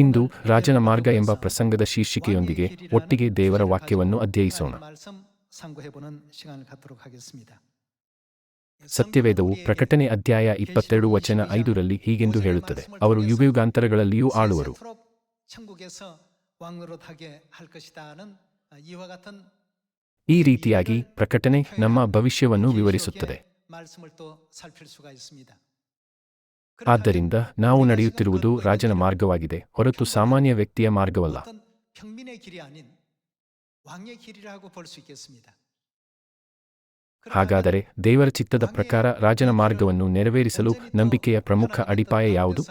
ಇಂದು ರಾಜನ ಮಾರ್ಗ ಎಂಬ ಪ್ರಸಂಗದ ಶೀರ್ಷಿಕೆಯೊಂದಿಗೆ ಒಟ್ಟಿಗೆ ದೇವರ ವಾಕ್ಯವನ್ನು ಅಧ್ಯಯಿಸೋಣ. ಸತ್ಯವೇದವು ಪ್ರಕಟಣೆ ಅಧ್ಯಾಯ ಇಪ್ಪತ್ತೆರಡು ವಚನ ಐದರಲ್ಲಿ ಹೀಗೆಂದು ಹೇಳುತ್ತದೆ. ಅವರು ಯುಗಯುಗಾಂತರಗಳಲ್ಲಿಯೂ ಆಳುವರು. ಈ ರೀತಿಯಾಗಿ ಪ್ರಕಟಣೆ ನಮ್ಮ ಭವಿಷ್ಯವನ್ನು ವಿವರಿಸುತ್ತದೆ. ಆದ್ದರಿಂದ ನಾವು ನಡೆಯುತ್ತಿರುವುದು ರಾಜನ ಮಾರ್ಗವಾಗಿದೆ, ಹೊರತು ಸಾಮಾನ್ಯ ವ್ಯಕ್ತಿಯ ಮಾರ್ಗವಲ್ಲ. ಹಾಗಾದರೆ ದೇವರ ಚಿತ್ತದ ಪ್ರಕಾರ ರಾಜನ ಮಾರ್ಗವನ್ನು ನೆರವೇರಿಸಲು ನಂಬಿಕೆಯ ಪ್ರಮುಖ ಅಡಿಪಾಯ ಯಾವುದು?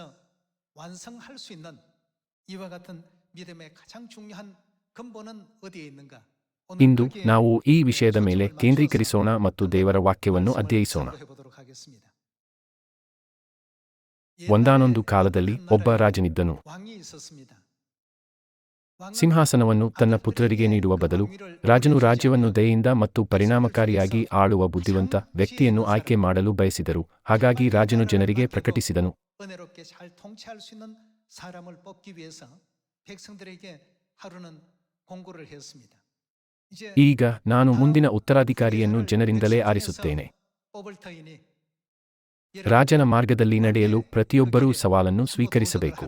ಇಂದು ನಾವು ಈ ವಿಷಯದ ಮೇಲೆ ಕೇಂದ್ರೀಕರಿಸೋಣ ಮತ್ತು ದೇವರ ವಾಕ್ಯವನ್ನು ಅಧ್ಯಯಿಸೋಣ. ಒಂದಾನೊಂದು ಕಾಲದಲ್ಲಿ ಒಬ್ಬ ರಾಜನಿದ್ದನು. ಸಿಂಹಾಸನವನ್ನು ತನ್ನ ಪುತ್ರರಿಗೆ ನೀಡುವ ಬದಲು ರಾಜನು ರಾಜ್ಯವನ್ನು ದಯೆಯಿಂದ ಮತ್ತು ಪರಿಣಾಮಕಾರಿಯಾಗಿ ಆಳುವ ಬುದ್ಧಿವಂತ ವ್ಯಕ್ತಿಯನ್ನು ಆಯ್ಕೆ ಮಾಡಲು ಬಯಸಿದರು. ಹಾಗಾಗಿ ರಾಜನು ಜನರಿಗೆ ಪ್ರಕಟಿಸಿದನು. ಈಗ ನಾನು ಮುಂದಿನ ಉತ್ತರಾಧಿಕಾರಿಯನ್ನು ಜನರಿಂದಲೇ ಆರಿಸುತ್ತೇನೆ. ರಾಜನ ಮಾರ್ಗದಲ್ಲಿ ನಡೆಯಲು ಪ್ರತಿಯೊಬ್ಬರೂ ಸವಾಲನ್ನು ಸ್ವೀಕರಿಸಬೇಕು.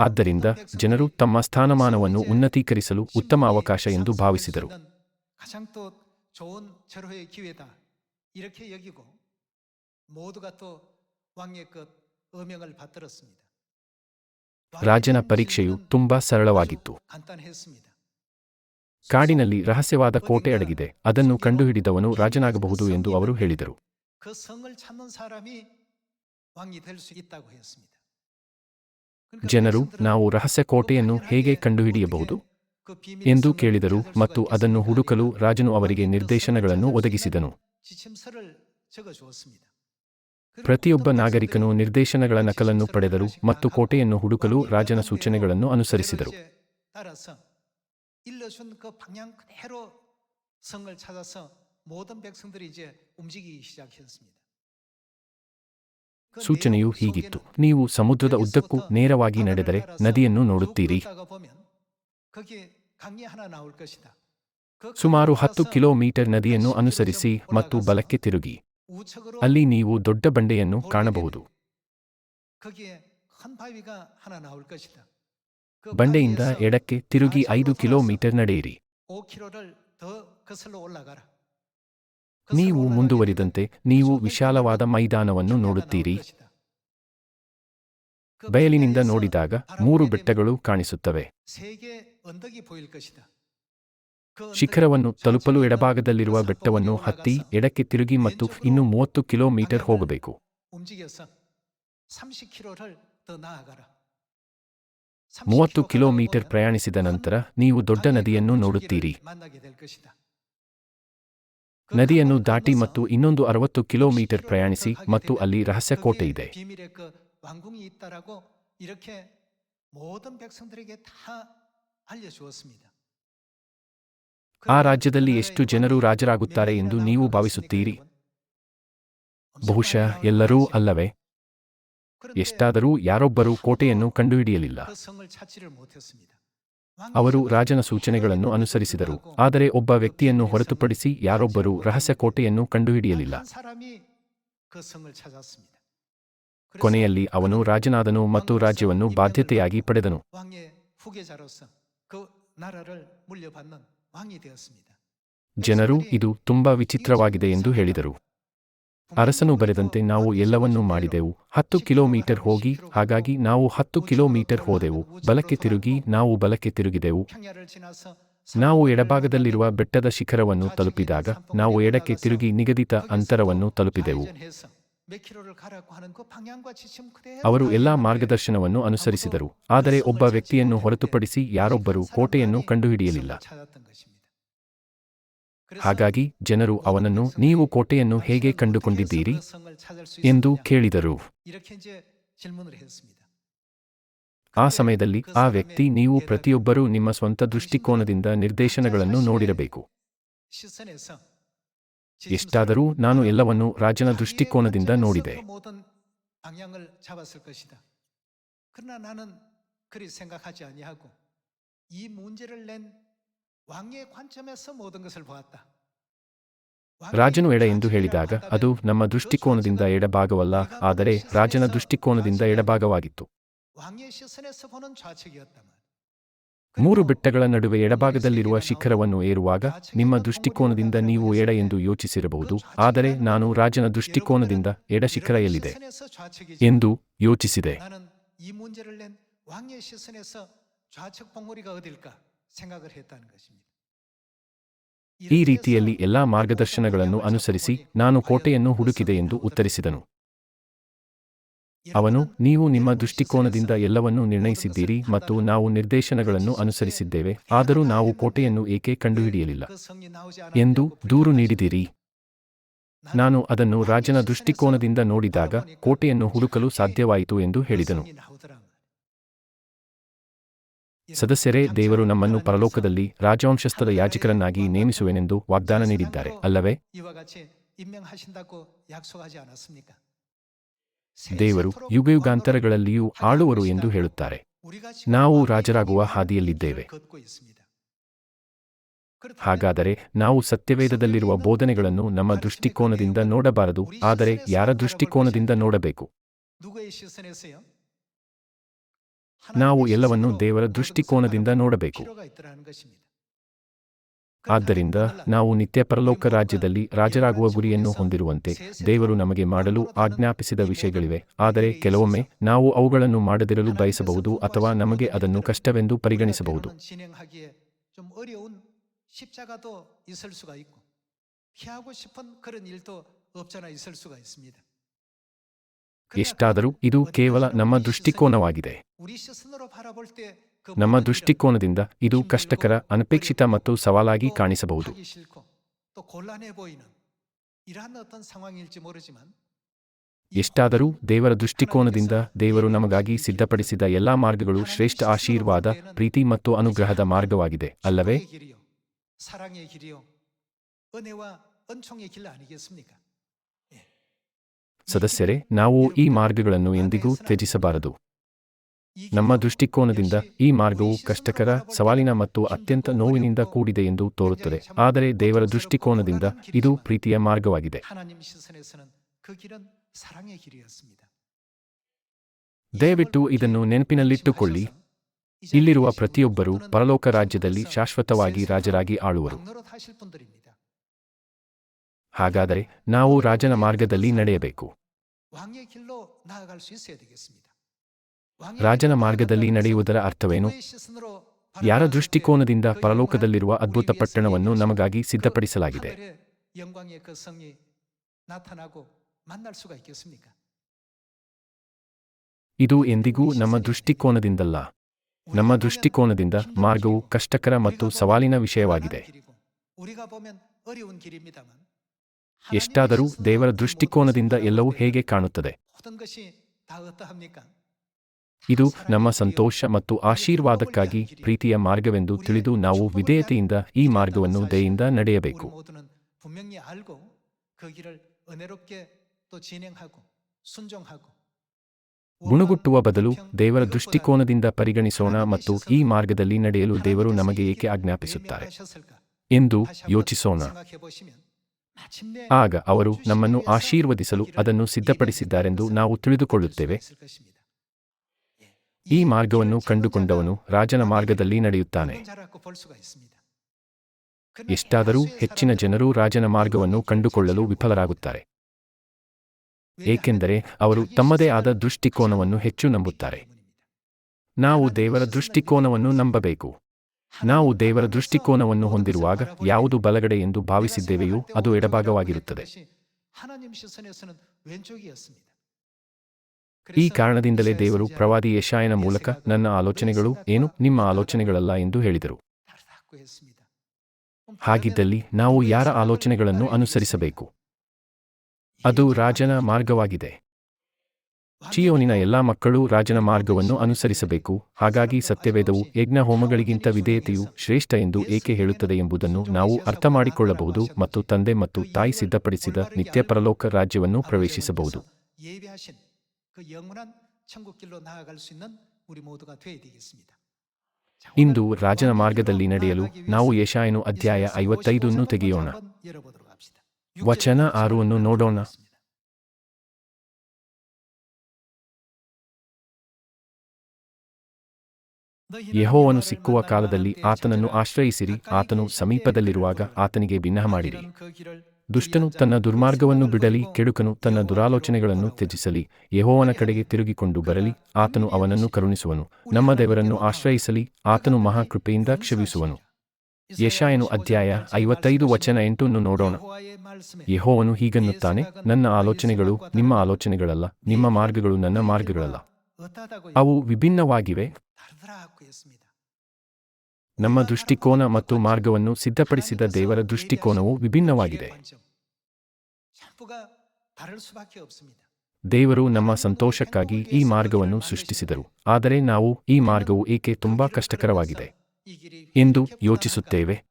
ಆದ್ದರಿಂದ ಜನರು ತಮ್ಮ ಸ್ಥಾನಮಾನವನ್ನು ಉನ್ನತೀಕರಿಸಲು ಉತ್ತಮ ಅವಕಾಶ ಎಂದು ಭಾವಿಸಿದರು. ರಾಜನ ಪರೀಕ್ಷೆಯು ತುಂಬಾ ಸರಳವಾಗಿತ್ತು. ಕಾಡಿನಲ್ಲಿ ರಹಸ್ಯವಾದ ಕೋಟೆ ಅಡಗಿದೆ. ಅದನ್ನು ಕಂಡುಹಿಡಿದವನು ರಾಜನಾಗಬಹುದು ಎಂದು ಅವರು ಹೇಳಿದರು. ಜನರು ನಾವು ರಹಸ್ಯ ಕೋಟೆಯನ್ನು ಹೇಗೆ ಕಂಡುಹಿಡಿಯಬಹುದು ಎಂದು ಕೇಳಿದರು ಮತ್ತು ಅದನ್ನು ಹುಡುಕಲು ರಾಜನು ಅವರಿಗೆ ನಿರ್ದೇಶನಗಳನ್ನು ಒದಗಿಸಿದನು. ಪ್ರತಿಯೊಬ್ಬ ನಾಗರಿಕನು ನಿರ್ದೇಶನಗಳ ನಕಲನ್ನು ಪಡೆದರು ಮತ್ತು ಕೋಟೆಯನ್ನು ಹುಡುಕಲು ರಾಜನ ಸೂಚನೆಗಳನ್ನು ಅನುಸರಿಸಿದರು. ಸೂಚನೆಯು ಹೀಗಿತ್ತು ನೀವು ಸಮುದ್ರದ ಉದ್ದಕ್ಕೂ ನೇರವಾಗಿ ನಡೆದರೆ ನದಿಯನ್ನು ನೋಡುತ್ತೀರಿ. ಸುಮಾರು ಹತ್ತು ಕಿಲೋಮೀಟರ್ ನದಿಯನ್ನು ಅನುಸರಿಸಿ ಮತ್ತು ಬಲಕ್ಕೆ ತಿರುಗಿ. ಅಲ್ಲಿ ನೀವು ದೊಡ್ಡ ಬಂಡೆಯನ್ನು ಕಾಣಬಹುದು. ಬಂಡೆಯಿಂದ ಎಡಕ್ಕೆ ತಿರುಗಿ ಐದು ಕಿಲೋಮೀಟರ್ ನಡೆಯಿರಿ. ನೀವು ಮುಂದುವರಿದಂತೆ ನೀವು ವಿಶಾಲವಾದ ಮೈದಾನವನ್ನು ನೋಡುತ್ತೀರಿ. ಬಯಲಿನಿಂದ ನೋಡಿದಾಗ ಮೂರು ಬೆಟ್ಟಗಳು ಕಾಣಿಸುತ್ತವೆ. ಶಿಖರವನ್ನು ತಲುಪಲು ಎಡಭಾಗದಲ್ಲಿರುವ ಬೆಟ್ಟವನ್ನು ಹತ್ತಿ ಎಡಕ್ಕೆ ತಿರುಗಿ ಮತ್ತು ಇನ್ನು ಮೂವತ್ತು ಕಿಲೋಮೀಟರ್ ಹೋಗಬೇಕು. ಮೂವತ್ತು ಕಿಲೋಮೀಟರ್ ಪ್ರಯಾಣಿಸಿದ ನಂತರ ನೀವು ದೊಡ್ಡ ನದಿಯನ್ನು ನೋಡುತ್ತೀರಿ. ನದಿಯನ್ನು ದಾಟಿ ಮತ್ತು ಇನ್ನೊಂದು ಅರವತ್ತು ಕಿಲೋಮೀಟರ್ ಪ್ರಯಾಣಿಸಿ ಮತ್ತು ಅಲ್ಲಿ ರಹಸ್ಯ ಕೋಟೆ ಇದೆ. ಆ ರಾಜ್ಯದಲ್ಲಿ ಎಷ್ಟು ಜನರು ರಾಜರಾಗುತ್ತಾರೆ ಎಂದು ನೀವು ಭಾವಿಸುತ್ತೀರಿ? ಬಹುಶಃ ಎಲ್ಲರೂ ಅಲ್ಲವೇ? ಎಷ್ಟಾದರೂ ಯಾರೊಬ್ಬರೂ ಕೋಟೆಯನ್ನು ಕಂಡುಹಿಡಿಯಲಿಲ್ಲ. ಅವರು ರಾಜನ ಸೂಚನೆಗಳನ್ನು ಅನುಸರಿಸಿದರು. ಆದರೆ ಒಬ್ಬ ವ್ಯಕ್ತಿಯನ್ನು ಹೊರತುಪಡಿಸಿ ಯಾರೊಬ್ಬರೂ ರಹಸ್ಯ ಕೋಟೆಯನ್ನು ಕಂಡುಹಿಡಿಯಲಿಲ್ಲ. ಕೊನೆಯಲ್ಲಿ ಅವನು ರಾಜನಾದನು ಮತ್ತು ರಾಜ್ಯವನ್ನು ಬಾಧ್ಯತೆಯಾಗಿ ಪಡೆದನು. ಜನರು, ಇದು ತುಂಬಾ ವಿಚಿತ್ರವಾಗಿದೆ ಎಂದು ಹೇಳಿದರು. ಅರಸನು ಬರೆದಂತೆ ನಾವು ಎಲ್ಲವನ್ನೂ ಮಾಡಿದೆವು. ಹತ್ತು ಕಿಲೋಮೀಟರ್ ಹೋಗಿ, ಹಾಗಾಗಿ ನಾವು ಹತ್ತು ಕಿಲೋಮೀಟರ್ ಹೋದೆವು. ಬಲಕ್ಕೆ ತಿರುಗಿ, ನಾವು ಬಲಕ್ಕೆ ತಿರುಗಿದೆವು. ನಾವು ಎಡಭಾಗದಲ್ಲಿರುವ ಬೆಟ್ಟದ ಶಿಖರವನ್ನು ತಲುಪಿದಾಗ, ನಾವು ಎಡಕ್ಕೆ ತಿರುಗಿ ನಿಗದಿತ ಅಂತರವನ್ನು ತಲುಪಿದೆವು. ಅವರು ಎಲ್ಲಾ ಮಾರ್ಗದರ್ಶನವನ್ನು ಅನುಸರಿಸಿದರು. ಆದರೆ ಒಬ್ಬ ವ್ಯಕ್ತಿಯನ್ನು ಹೊರತುಪಡಿಸಿ ಯಾರೊಬ್ಬರು ಕೋಟೆಯನ್ನು ಕಂಡುಹಿಡಿಯಲಿಲ್ಲ. ಹಾಗಾಗಿ ಜನರು ಅವನನ್ನು ನೀವು ಕೋಟೆಯನ್ನು ಹೇಗೆ ಕಂಡುಕೊಂಡಿದ್ದೀರಿ ಎಂದು ಕೇಳಿದರು. ಆ ಸಮಯದಲ್ಲಿ ಆ ವ್ಯಕ್ತಿ ನೀವು ಪ್ರತಿಯೊಬ್ಬರೂ ನಿಮ್ಮ ಸ್ವಂತ ದೃಷ್ಟಿಕೋನದಿಂದ ನಿರ್ದೇಶನಗಳನ್ನು ನೋಡಿರಬೇಕು. ಎಷ್ಟಾದರೂ ನಾನು ಎಲ್ಲವನ್ನೂ ರಾಜನ ದೃಷ್ಟಿಕೋನದಿಂದ ನೋಡಿದೆ. ರಾಜನು ಎಡ ಎಂದು ಹೇಳಿದಾಗ ಅದು ನಮ್ಮ ದೃಷ್ಟಿಕೋನದಿಂದ ಎಡಭಾಗವಲ್ಲ ಆದರೆ ರಾಜನ ದೃಷ್ಟಿಕೋನದಿಂದ ಎಡಭಾಗವಾಗಿತ್ತು. ಮೂರು ಬೆಟ್ಟಗಳ ನಡುವೆ ಎಡಭಾಗದಲ್ಲಿರುವ ಶಿಖರವನ್ನು ಏರುವಾಗ ನಿಮ್ಮ ದೃಷ್ಟಿಕೋನದಿಂದ ನೀವು ಎಡ ಎಂದು ಯೋಚಿಸಿರಬಹುದು ಆದರೆ ನಾನು ರಾಜನ ದೃಷ್ಟಿಕೋನದಿಂದ ಎಡ ಶಿಖರ ಎಲ್ಲಿದೆ ಎಂದು ಯೋಚಿಸಿದೆ. ಈ ರೀತಿಯಲ್ಲಿ ಎಲ್ಲಾ ಮಾರ್ಗದರ್ಶನಗಳನ್ನು ಅನುಸರಿಸಿ ನಾನು ಕೋಟೆಯನ್ನು ಹುಡುಕಿದೆ ಎಂದು ಉತ್ತರಿಸಿದನು. ಅವನು ನೀವು ನಿಮ್ಮ ದೃಷ್ಟಿಕೋನದಿಂದ ಎಲ್ಲವನ್ನೂ ನಿರ್ಣಯಿಸಿದ್ದೀರಿ ಮತ್ತು ನಾವು ನಿರ್ದೇಶನಗಳನ್ನು ಅನುಸರಿಸಿದ್ದೇವೆ. ಆದರೂ ನಾವು ಕೋಟೆಯನ್ನು ಏಕೆ ಕಂಡುಹಿಡಿಯಲಿಲ್ಲ ಎಂದು ದೂರು ನೀಡಿದಿರಿ ನಾನು ಅದನ್ನು ರಾಜನ ದೃಷ್ಟಿಕೋನದಿಂದ ನೋಡಿದಾಗ ಕೋಟೆಯನ್ನು ಹುಡುಕಲು ಸಾಧ್ಯವಾಯಿತು ಎಂದು ಹೇಳಿದನು. ಸದಸ್ಯರೇ, ದೇವರು ನಮ್ಮನ್ನು ಪರಲೋಕದಲ್ಲಿ ರಾಜವಂಶಸ್ಥದ ಯಾಜಕರನ್ನಾಗಿ ನೇಮಿಸುವೆನೆಂದು ವಾಗ್ದಾನ ನೀಡಿದ್ದಾರೆ. ಅಲ್ಲವೇ? ದೇವರು ಯುಗಯುಗಾಂತರಗಳಲ್ಲಿಯೂ ಆಳುವರು ಎಂದು ಹೇಳುತ್ತಾರೆ. ನಾವು ರಾಜರಾಗುವ ಹಾದಿಯಲ್ಲಿದ್ದೇವೆ. ಹಾಗಾದರೆ ನಾವು ಸತ್ಯವೇದದಲ್ಲಿರುವ ಬೋಧನೆಗಳನ್ನು ನಮ್ಮ ದೃಷ್ಟಿಕೋನದಿಂದ ನೋಡಬಾರದು, ಆದರೆ ಯಾರ ದೃಷ್ಟಿಕೋನದಿಂದ ನೋಡಬೇಕು? ನಾವು ಎಲ್ಲವನ್ನೂ ದೇವರ ದೃಷ್ಟಿಕೋನದಿಂದ ನೋಡಬೇಕು. ಆದ್ದರಿಂದ ನಾವು ನಿತ್ಯ ಪರಲೋಕ ರಾಜ್ಯದಲ್ಲಿ ರಾಜರಾಗುವ ಗುರಿಯನ್ನು ಹೊಂದಿರುವಂತೆ ದೇವರು ನಮಗೆ ಮಾಡಲು ಆಜ್ಞಾಪಿಸಿದ ವಿಷಯಗಳಿವೆ. ಆದರೆ ಕೆಲವೊಮ್ಮೆ ನಾವು ಅವುಗಳನ್ನು ಮಾಡದಿರಲು ಬಯಸಬಹುದು ಅಥವಾ ನಮಗೆ ಅದನ್ನು ಕಷ್ಟವೆಂದು ಪರಿಗಣಿಸಬಹುದು. ಎಷ್ಟಾದರೂ ಇದು ಕೇವಲ ನಮ್ಮ ದೃಷ್ಟಿಕೋನವಾಗಿದೆ. ನಮ್ಮ ದೃಷ್ಟಿಕೋನದಿಂದ ಇದು ಕಷ್ಟಕರ, ಅನಪೇಕ್ಷಿತ ಮತ್ತು ಸವಾಲಾಗಿ ಕಾಣಿಸಬಹುದು. ಎಷ್ಟಾದರೂ ದೇವರ ದೃಷ್ಟಿಕೋನದಿಂದ ದೇವರು ನಮಗಾಗಿ ಸಿದ್ಧಪಡಿಸಿದ ಎಲ್ಲಾ ಮಾರ್ಗಗಳು ಶ್ರೇಷ್ಠ ಆಶೀರ್ವಾದ, ಪ್ರೀತಿ ಮತ್ತು ಅನುಗ್ರಹದ ಮಾರ್ಗವಾಗಿದೆ, ಅಲ್ಲವೇ? ಸದಸ್ಯರೇ, ನಾವು ಈ ಮಾರ್ಗಗಳನ್ನು ಎಂದಿಗೂ ತ್ಯಜಿಸಬಾರದು. ನಮ್ಮ ದೃಷ್ಟಿಕೋನದಿಂದ ಈ ಮಾರ್ಗವು ಕಷ್ಟಕರ, ಸವಾಲಿನ ಮತ್ತು ಅತ್ಯಂತ ನೋವಿನಿಂದ ಕೂಡಿದೆ ಎಂದು ತೋರುತ್ತದೆ. ಆದರೆ ದೇವರ ದೃಷ್ಟಿಕೋನದಿಂದ ಇದು ಪ್ರೀತಿಯ ಮಾರ್ಗವಾಗಿದೆ. ದಯವಿಟ್ಟು ಇದನ್ನು ನೆನಪಿನಲ್ಲಿಟ್ಟುಕೊಳ್ಳಿ. ಇಲ್ಲಿರುವ ಪ್ರತಿಯೊಬ್ಬರೂ ಪರಲೋಕ ರಾಜ್ಯದಲ್ಲಿ ಶಾಶ್ವತವಾಗಿ ರಾಜರಾಗಿ ಆಳುವರು. ಹಾಗಾದರೆ ನಾವು ರಾಜನ ಮಾರ್ಗದಲ್ಲಿ ನಡೆಯಬೇಕು. ರಾಜನ ಮಾರ್ಗದಲ್ಲಿ ನಡೆಯುವುದರ ಅರ್ಥವೇನು? ಯಾರ ದೃಷ್ಟಿಕೋನದಿಂದ ಪರಲೋಕದಲ್ಲಿರುವ ಅದ್ಭುತ ಪಟ್ಟಣವನ್ನು ನಮಗಾಗಿ ಸಿದ್ಧಪಡಿಸಲಾಗಿದೆ. ಇದು ಎಂದಿಗೂ ನಮ್ಮ ದೃಷ್ಟಿಕೋನದಿಂದಲ್ಲ. ನಮ್ಮ ದೃಷ್ಟಿಕೋನದಿಂದ ಮಾರ್ಗವು ಕಷ್ಟಕರ ಮತ್ತು ಸವಾಲಿನ ವಿಷಯವಾಗಿದೆ. ಎಷ್ಟಾದರೂ ದೇವರ ದೃಷ್ಟಿಕೋನದಿಂದ ಎಲ್ಲವೂ ಹೇಗೆ ಕಾಣುತ್ತದೆ? ಇದು ನಮ್ಮ ಸಂತೋಷ ಮತ್ತು ಆಶೀರ್ವಾದಕ್ಕಾಗಿ ಪ್ರೀತಿಯ ಮಾರ್ಗವೆಂದು ತಿಳಿದು ನಾವು ವಿಧೇಯತೆಯಿಂದ ಈ ಮಾರ್ಗವನ್ನು ದಯೆಯಿಂದ ನಡೆಯಬೇಕು. ಗುಣಗುಟ್ಟುವ ಬದಲು ದೇವರ ದೃಷ್ಟಿಕೋನದಿಂದ ಪರಿಗಣಿಸೋಣ ಮತ್ತು ಈ ಮಾರ್ಗದಲ್ಲಿ ನಡೆಯಲು ದೇವರು ನಮಗೆ ಏಕೆ ಆಜ್ಞಾಪಿಸುತ್ತಾರೆ? ಎಂದು ಯೋಚಿಸೋಣ. ಆಗ ಅವರು ನಮ್ಮನ್ನು ಆಶೀರ್ವದಿಸಲು ಅದನ್ನು ಸಿದ್ಧಪಡಿಸಿದ್ದಾರೆಂದು ನಾವು ತಿಳಿದುಕೊಳ್ಳುತ್ತೇವೆ. ಈ ಮಾರ್ಗವನ್ನು ಕಂಡುಕೊಂಡವನು ರಾಜನ ಮಾರ್ಗದಲ್ಲಿ ನಡೆಯುತ್ತಾನೆ. ಎಷ್ಟಾದರೂ ಹೆಚ್ಚಿನ ಜನರು ರಾಜನ ಮಾರ್ಗವನ್ನು ಕಂಡುಕೊಳ್ಳಲು ವಿಫಲರಾಗುತ್ತಾರೆ. ಏಕೆಂದರೆ ಅವರು ತಮ್ಮದೇ ಆದ ದೃಷ್ಟಿಕೋನವನ್ನು ಹೆಚ್ಚು ನಂಬುತ್ತಾರೆ. ನಾವು ದೇವರ ದೃಷ್ಟಿಕೋನವನ್ನು ನಂಬಬೇಕು. ನಾವು ದೇವರ ದೃಷ್ಟಿಕೋನವನ್ನು ಹೊಂದಿರುವಾಗ ಯಾವುದು ಬಲಗಡೆ ಎಂದು ಭಾವಿಸಿದ್ದೇವೆಯೋ ಅದು ಎಡಭಾಗವಾಗಿರುತ್ತದೆ. ಈ ಕಾರಣದಿಂದಲೇ ದೇವರು ಪ್ರವಾದಿ ಯಶಾಯನ ಮೂಲಕ ನನ್ನ ಆಲೋಚನೆಗಳು ಏನು? ನಿಮ್ಮ ಆಲೋಚನೆಗಳಲ್ಲ ಎಂದು ಹೇಳಿದರು. ಹಾಗಿದ್ದಲ್ಲಿ ನಾವು ಯಾರ ಆಲೋಚನೆಗಳನ್ನು ಅನುಸರಿಸಬೇಕು? ಅದು ರಾಜನ ಮಾರ್ಗವಾಗಿದೆ. ಚಿಯೋನಿನ ಎಲ್ಲಾ ಮಕ್ಕಳು ರಾಜನ ಮಾರ್ಗವನ್ನು ಅನುಸರಿಸಬೇಕು. ಹಾಗಾಗಿ ಸತ್ಯವೇದವು ಯಜ್ಞ ಹೋಮಗಳಿಗಿಂತ ವಿಧೇಯತೆಯು ಶ್ರೇಷ್ಠ ಎಂದು ಏಕೆ ಹೇಳುತ್ತದೆ ಎಂಬುದನ್ನು ನಾವು ಅರ್ಥ ಮಾಡಿಕೊಳ್ಳಬಹುದು ಮತ್ತು ತಂದೆ ಮತ್ತು ತಾಯಿ ಸಿದ್ಧಪಡಿಸಿದ ನಿತ್ಯ ಪರಲೋಕ ರಾಜ್ಯವನ್ನು ಪ್ರವೇಶಿಸಬಹುದು. ಇಂದು ರಾಜನ ಮಾರ್ಗದಲ್ಲಿ ನಡೆಯಲು ನಾವು ಯಶಾಯನು ಅಧ್ಯಾಯ ಐವತ್ತೈದನ್ನು ತೆಗೆಯೋಣ. ವಚನ ಆರುವನ್ನು ನೋಡೋಣ. ಯಹೋವನು ಸಿಕ್ಕುವ ಕಾಲದಲ್ಲಿ ಆತನನ್ನು ಆಶ್ರಯಿಸಿರಿ, ಆತನು ಸಮೀಪದಲ್ಲಿರುವಾಗ ಆತನಿಗೆ ಭಿನ್ನಹ ಮಾಡಿರಿ. ದುಷ್ಟನು ತನ್ನ ದುರ್ಮಾರ್ಗವನ್ನು ಬಿಡಲಿ, ಕೆಡುಕನು ತನ್ನ ದುರಾಲೋಚನೆಗಳನ್ನು ತ್ಯಜಿಸಲಿ. ಯಹೋವನ ಕಡೆಗೆ ತಿರುಗಿಕೊಂಡು ಬರಲಿ, ಆತನು ಅವನನ್ನು ಕರುಣಿಸುವನು. ನಮ್ಮ ದೇವರನ್ನು ಆಶ್ರಯಿಸಲಿ, ಆತನು ಮಹಾಕೃಪೆಯಿಂದ ಕ್ಷಮಿಸುವನು. ಯಶಾಯನು ಅಧ್ಯಾಯ ಐವತ್ತೈದು ವಚನ ಎಂಟನ್ನು ನೋಡೋಣ. ಯಹೋವನು ಹೀಗನ್ನುತ್ತಾನೆ, ನನ್ನ ಆಲೋಚನೆಗಳು ನಿಮ್ಮ ಆಲೋಚನೆಗಳಲ್ಲ, ನಿಮ್ಮ ಮಾರ್ಗಗಳು ನನ್ನ ಮಾರ್ಗಗಳಲ್ಲ. ಅವು ವಿಭಿನ್ನವಾಗಿವೆ ನಮ್ಮ ದೃಷ್ಟಿಕೋನ ಮತ್ತು ಮಾರ್ಗವನ್ನು ಸಿದ್ಧಪಡಿಸಿದ ದೇವರ ದೃಷ್ಟಿಕೋನವು ವಿಭಿನ್ನವಾಗಿದೆ. ದೇವರು ನಮ್ಮ ಸಂತೋಷಕ್ಕಾಗಿ ಈ ಮಾರ್ಗವನ್ನು ಸೃಷ್ಟಿಸಿದರು. ಆದರೆ ನಾವು ಈ ಮಾರ್ಗವು ಏಕೆ ತುಂಬಾ ಕಷ್ಟಕರವಾಗಿದೆ ಎಂದು ಯೋಚಿಸುತ್ತೇವೆ.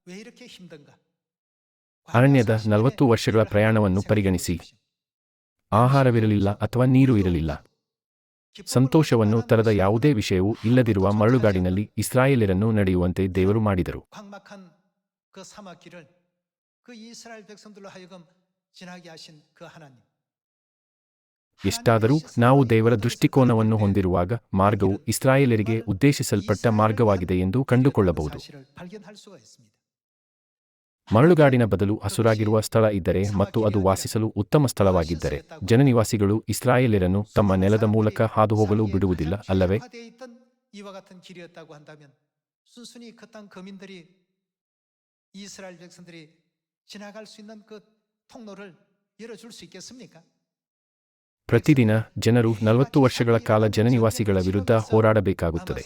ಅರಣ್ಯದ ನಲವತ್ತು ವರ್ಷಗಳ ಪ್ರಯಾಣವನ್ನು ಪರಿಗಣಿಸಿ. ಆಹಾರವಿರಲಿಲ್ಲ ಅಥವಾ ನೀರು ಇರಲಿಲ್ಲ. ಸಂತೋಷವನ್ನು ತರದ ಯಾವುದೇ ವಿಷಯವೂ ಇಲ್ಲದಿರುವ ಮರಳುಗಾಡಿನಲ್ಲಿ ಇಸ್ರಾಯೇಲರನ್ನು ನಡೆಯುವಂತೆ ದೇವರು ಮಾಡಿದರು. ಎಷ್ಟಾದರೂ ನಾವು ದೇವರ ದೃಷ್ಟಿಕೋನವನ್ನು ಹೊಂದಿರುವಾಗ ಮಾರ್ಗವು ಇಸ್ರಾಯೇಲರಿಗೆ ಉದ್ದೇಶಿಸಲ್ಪಟ್ಟ ಮಾರ್ಗವಾಗಿದೆ ಎಂದು ಕಂಡುಕೊಳ್ಳಬಹುದು. ಮರಳುಗಾಡಿನ ಬದಲು ಹಸುರಾಗಿರುವ ಸ್ಥಳ ಇದ್ದರೆ ಮತ್ತು ಅದು ವಾಸಿಸಲು ಉತ್ತಮ ಸ್ಥಳವಾಗಿದ್ದರೆ ಜನನಿವಾಸಿಗಳು ಇಸ್ರಾಯೇಲರನ್ನು ತಮ್ಮ ನೆಲದ ಮೂಲಕ ಹಾದು ಹೋಗಲು ಬಿಡುವುದಿಲ್ಲ, ಅಲ್ಲವೇ? ಪ್ರತಿದಿನ ಜನರು ನಲವತ್ತು ವರ್ಷಗಳ ಕಾಲ ಜನನಿವಾಸಿಗಳ ವಿರುದ್ಧ ಹೋರಾಡಬೇಕಾಗುತ್ತದೆ.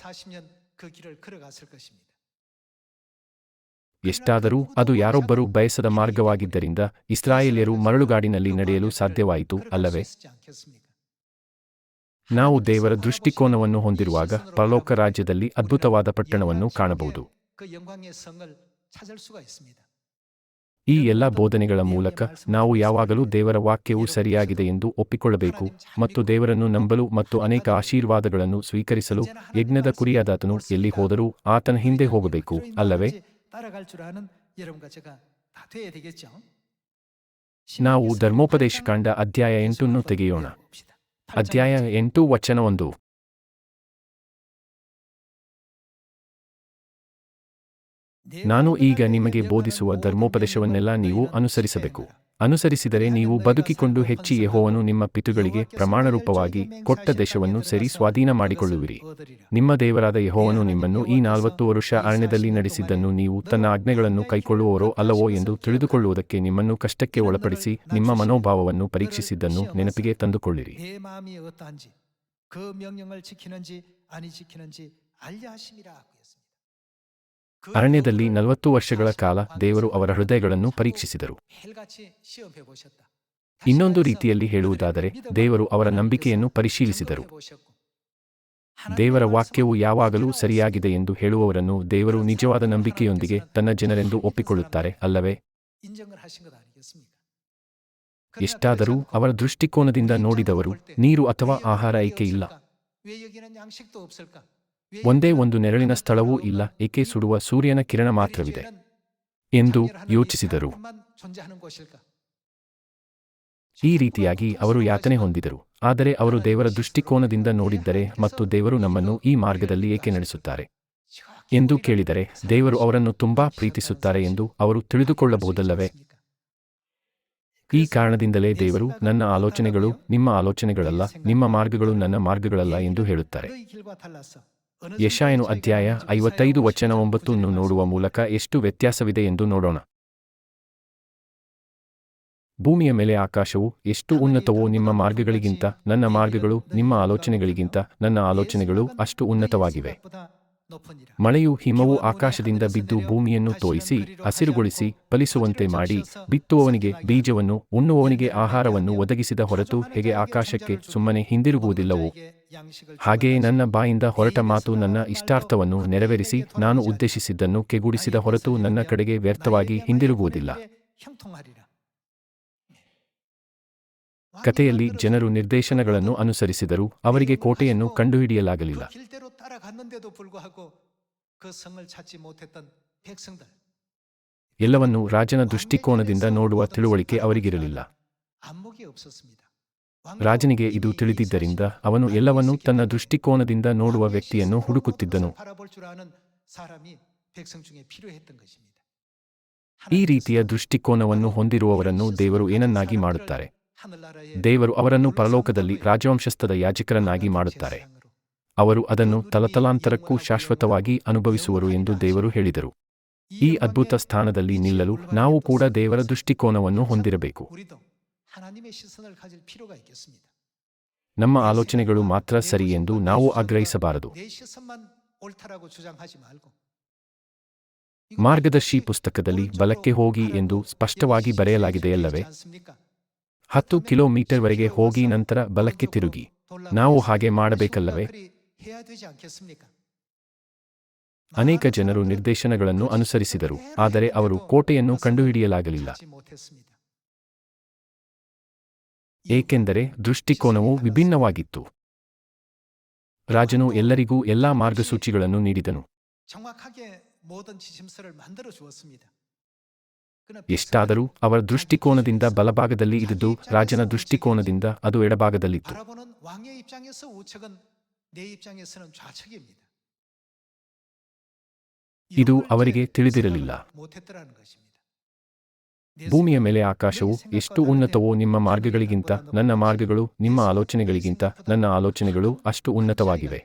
ಎಷ್ಟಾದರೂ ಅದು ಯಾರೊಬ್ಬರೂ ಬಯಸದ ಮಾರ್ಗವಾಗಿದ್ದರಿಂದ ಇಸ್ರಾಯೇಲ್ಯರು ಮರಳುಗಾಡಿನಲ್ಲಿ ನಡೆಯಲು ಸಾಧ್ಯವಾಯಿತು, ಅಲ್ಲವೇ? ನಾವು ದೇವರ ದೃಷ್ಟಿಕೋನವನ್ನು ಹೊಂದಿರುವಾಗ ಪರಲೋಕ ರಾಜ್ಯದಲ್ಲಿ ಅದ್ಭುತವಾದ ಪಟ್ಟಣವನ್ನು ಕಾಣಬಹುದು. ಈ ಎಲ್ಲ ಬೋಧನೆಗಳ ಮೂಲಕ ನಾವು ಯಾವಾಗಲೂ ದೇವರ ವಾಕ್ಯವು ಸರಿಯಾಗಿದೆ ಎಂದು ಒಪ್ಪಿಕೊಳ್ಳಬೇಕು ಮತ್ತು ದೇವರನ್ನು ನಂಬಲು ಮತ್ತು ಅನೇಕ ಆಶೀರ್ವಾದಗಳನ್ನು ಸ್ವೀಕರಿಸಲು ಯಜ್ಞದ ಕುರಿಯಾದಾತನು ಎಲ್ಲಿ ಹೋದರೂ ಆತನ ಹಿಂದೆ ಹೋಗಬೇಕು, ಅಲ್ಲವೇ? 따라갈 줄 아는 여러분과 제가 다 돼야 되겠죠. ನಾವು ಧರ್ಮೋಪದೇಶ ಕಾಂಡ ಅಧ್ಯಾಯ ಎಂಟನ್ನು ತೆಗೆಯೋಣ ಅಧ್ಯಾಯ ಎಂಟು ವಚನ ಒಂದು ನಾನು ಈಗ ನಿಮಗೆ ಬೋಧಿಸುವ ಧರ್ಮೋಪದೇಶವನ್ನೆಲ್ಲ ನೀವು ಅನುಸರಿಸಬೇಕು ಅನುಸರಿಸಿದರೆ ನೀವು ಬದುಕಿಕೊಂಡು ಹೆಚ್ಚಿ ಯೆಹೋವನು ನಿಮ್ಮ ಪಿತೃಗಳಿಗೆ ಪ್ರಮಾಣರೂಪವಾಗಿ ಕೊಟ್ಟ ದೇಶವನ್ನು ಸರಿ ಸ್ವಾಧೀನ ಮಾಡಿಕೊಳ್ಳುವಿರಿ ನಿಮ್ಮ ದೇವರಾದ ಯೆಹೋವನು ನಿಮ್ಮನ್ನು ಈ ನಾಲ್ವತ್ತು ವರುಷ ಅರಣ್ಯದಲ್ಲಿ ನಡೆಸಿದ್ದನ್ನು ನೀವು ತನ್ನ ಆಜ್ಞೆಗಳನ್ನು ಕೈಕೊಳ್ಳುವವರೋ ಅಲ್ಲವೋ ಎಂದು ತಿಳಿದುಕೊಳ್ಳುವುದಕ್ಕೆ ನಿಮ್ಮನ್ನು ಕಷ್ಟಕ್ಕೆ ಒಳಪಡಿಸಿ ನಿಮ್ಮ ಮನೋಭಾವವನ್ನು ಪರೀಕ್ಷಿಸಿದ್ದನ್ನು ನೆನಪಿಗೆ ತಂದುಕೊಳ್ಳಿರಿ 내 마음이 어떠한지 그 명령을 지키는지 아니 지키는지 알려 하심이라고 했습니다. 그 ಅರಣ್ಯದಲ್ಲಿ ನಲವತ್ತು ವರ್ಷಗಳ ಕಾಲ ದೇವರು ಅವರ ಹೃದಯಗಳನ್ನು ಪರೀಕ್ಷಿಸಿದರು. ಇನ್ನೊಂದು ರೀತಿಯಲ್ಲಿ ಹೇಳುವುದಾದರೆ ದೇವರು ಅವರ ನಂಬಿಕೆಯನ್ನು ಪರಿಶೀಲಿಸಿದರು. ದೇವರ ವಾಕ್ಯವು ಯಾವಾಗಲೂ ಸರಿಯಾಗಿದೆ ಎಂದು ಹೇಳುವವರನ್ನು ದೇವರು ನಿಜವಾದ ನಂಬಿಕೆಯೊಂದಿಗೆ ತನ್ನ ಜನರೆಂದು ಒಪ್ಪಿಕೊಳ್ಳುತ್ತಾರೆ ಅಲ್ಲವೇ? ಎಷ್ಟಾದರೂ ಅವರ ದೃಷ್ಟಿಕೋನದಿಂದ ನೋಡಿದವರು ನೀರು ಅಥವಾ ಆಹಾರ ಐಕೆ ಇಲ್ಲ? ಒಂದೇ ಒಂದು ನೆರಳಿನ ಸ್ಥಳವೂ ಇಲ್ಲ, ಏಕೆ ಸುಡುವ ಸೂರ್ಯನ ಕಿರಣ ಮಾತ್ರವಿದೆ ಎಂದು ಯೋಚಿಸಿದರು. ಈ ರೀತಿಯಾಗಿ ಅವರು ಯಾತನೆ ಹೊಂದಿದರು, ಆದರೆ ಅವರು ದೇವರ ದೃಷ್ಟಿಕೋನದಿಂದ ನೋಡಿದ್ದರೆ ಮತ್ತು ದೇವರು ನಮ್ಮನ್ನು ಈ ಮಾರ್ಗದಲ್ಲಿ ಏಕೆ ನಡೆಸುತ್ತಾರೆ ಎಂದು ಕೇಳಿದರೆ, ದೇವರು ಅವರನ್ನು ತುಂಬಾ ಪ್ರೀತಿಸುತ್ತಾರೆ ಎಂದು ಅವರು ತಿಳಿದುಕೊಳ್ಳಬಹುದಲ್ಲವೇ? ಈ ಕಾರಣದಿಂದಲೇ ದೇವರು, ನನ್ನ ಆಲೋಚನೆಗಳು ನಿಮ್ಮ ಆಲೋಚನೆಗಳಲ್ಲ, ನಿಮ್ಮ ಮಾರ್ಗಗಳು ನನ್ನ ಮಾರ್ಗಗಳಲ್ಲ ಎಂದು ಹೇಳುತ್ತಾರೆ. ಯಶಾಯನು ಅಧ್ಯಾಯ ಐವತ್ತೈದು ವಚನ ಒಂಬತ್ತನ್ನು ನೋಡುವ ಮೂಲಕ ಎಷ್ಟು ವ್ಯತ್ಯಾಸವಿದೆ ಎಂದು ನೋಡೋಣ. ಭೂಮಿಯ ಮೇಲೆ ಆಕಾಶವು ಎಷ್ಟು ಉನ್ನತವೋ ನಿಮ್ಮ ಮಾರ್ಗಗಳಿಗಿಂತ, ನನ್ನ ಮಾರ್ಗಗಳು, ನಿಮ್ಮ ಆಲೋಚನೆಗಳಿಗಿಂತ, ನನ್ನ ಆಲೋಚನೆಗಳು ಅಷ್ಟು ಉನ್ನತವಾಗಿವೆ. ಮಳೆಯು ಹಿಮವು ಆಕಾಶದಿಂದ ಬಿದ್ದು ಭೂಮಿಯನ್ನು ತೋಯಿಸಿ ಹಸಿರುಗೊಳಿಸಿ ಫಲಿಸುವಂತೆ ಮಾಡಿ ಬಿತ್ತುವವನಿಗೆ ಬೀಜವನ್ನು ಉಣ್ಣುವವನಿಗೆ ಆಹಾರವನ್ನು ಒದಗಿಸಿದ ಹೊರತು ಹೇಗೆ ಆಕಾಶಕ್ಕೆ ಸುಮ್ಮನೆ ಹಿಂದಿರುಗುವುದಿಲ್ಲವೋ? ಹಾಗೆಯೇ ನನ್ನ ಬಾಯಿಂದ ಹೊರಟ ಮಾತು ನನ್ನ ಇಷ್ಟಾರ್ಥವನ್ನು ನೆರವೇರಿಸಿ ನಾನು ಉದ್ದೇಶಿಸಿದ್ದನ್ನು ಕೆಗೂಡಿಸಿದ ಹೊರತು ನನ್ನ ಕಡೆಗೆ ವ್ಯರ್ಥವಾಗಿ ಹಿಂದಿರುಗುವುದಿಲ್ಲ. ಕಥೆಯಲ್ಲಿ ಜನರು ನಿರ್ದೇಶನಗಳನ್ನು ಅನುಸರಿಸಿದರು ಅವರಿಗೆ ಕೋಟೆಯನ್ನು ಕಂಡುಹಿಡಿಯಲಾಗಲಿಲ್ಲ. ಎಲ್ಲವನ್ನು ರಾಜನ ದೃಷ್ಟಿಕೋನದಿಂದ ನೋಡುವ ತಿಳುವಳಿಕೆ ಅವರಿಗಿರಲಿಲ್ಲ. ರಾಜನಿಗೆ ಇದು ತಿಳಿದಿದ್ದರಿಂದ ಅವನು ಎಲ್ಲವನ್ನೂ ತನ್ನ ದೃಷ್ಟಿಕೋನದಿಂದ ನೋಡುವ ವ್ಯಕ್ತಿಯನ್ನು ಹುಡುಕುತ್ತಿದ್ದನು. ಈ ರೀತಿಯ ದೃಷ್ಟಿಕೋನವನ್ನು ಹೊಂದಿರುವವರನ್ನು ದೇವರು ಏನನ್ನಾಗಿ ಮಾಡುತ್ತಾರೆ? ದೇವರು ಅವರನ್ನು ಪರಲೋಕದಲ್ಲಿ ರಾಜವಂಶಸ್ಥದ ಯಾಜಕರನ್ನಾಗಿ ಮಾಡುತ್ತಾರೆ. ಅವರು ಅದನ್ನು ತಲತಲಾಂತರಕ್ಕೂ ಶಾಶ್ವತವಾಗಿ ಅನುಭವಿಸುವರು ಎಂದು ದೇವರು ಹೇಳಿದರು. ಈ ಅದ್ಭುತ ಸ್ಥಾನದಲ್ಲಿ ನಿಲ್ಲಲು ನಾವು ಕೂಡ ದೇವರ ದೃಷ್ಟಿಕೋನವನ್ನು ಹೊಂದಿರಬೇಕು. ನಮ್ಮ ಆಲೋಚನೆಗಳು ಮಾತ್ರ ಸರಿ ಎಂದು ನಾವು ಆಗ್ರಹಿಸಬಾರದು. ಮಾರ್ಗದರ್ಶಿ ಪುಸ್ತಕದಲ್ಲಿ ಬಲಕ್ಕೆ ಹೋಗಿ ಎಂದು ಸ್ಪಷ್ಟವಾಗಿ ಬರೆಯಲಾಗಿದೆಯಲ್ಲವೇ? ಹತ್ತು ಕಿಲೋಮೀಟರ್ವರೆಗೆ ಹೋಗಿ ನಂತರ ಬಲಕ್ಕೆ ತಿರುಗಿ. ನಾವು ಹಾಗೆ ಮಾಡಬೇಕಲ್ಲವೇ? ಅನೇಕ ಜನರು ನಿರ್ದೇಶನಗಳನ್ನು ಅನುಸರಿಸಿದರು. ಆದರೆ ಅವರು ಕೋಟೆಯನ್ನು ಕಂಡುಹಿಡಿಯಲಾಗಲಿಲ್ಲ. ಏಕೆಂದರೆ ದೃಷ್ಟಿಕೋನವು ವಿಭಿನ್ನವಾಗಿತ್ತು. ರಾಜನು ಎಲ್ಲರಿಗೂ ಎಲ್ಲಾ ಮಾರ್ಗಸೂಚಿಗಳನ್ನು ನೀಡಿದನು. ಎಷ್ಟಾದರೂ ಅವರ ದೃಷ್ಟಿಕೋನದಿಂದ ಬಲಭಾಗದಲ್ಲಿ ಇದ್ದು ರಾಜನ ದೃಷ್ಟಿಕೋನದಿಂದ ಅದು ಎಡಭಾಗದಲ್ಲಿತ್ತು. 바라보는 왕의 입장에서 우측은 내 입장에서는 좌측입니다. ಇದು ಅವರಿಗೆ ತಿಳಿದಿರಲಿಲ್ಲ 못했더라는 것입니다. ಭೂಮಿಯ ಮೇಲೆ ಆಕಾಶವು ಎಷ್ಟು ಉನ್ನತವೋ ನಿಮ್ಮ ಮಾರ್ಗಗಳಿಗಿಂತ ನನ್ನ ಮಾರ್ಗಗಳು ನಿಮ್ಮ ಆಲೋಚನೆಗಳಿಗಿಂತ ನನ್ನ ಆಲೋಚನೆಗಳು ಅಷ್ಟು ಉನ್ನತವಾಗಿವೆ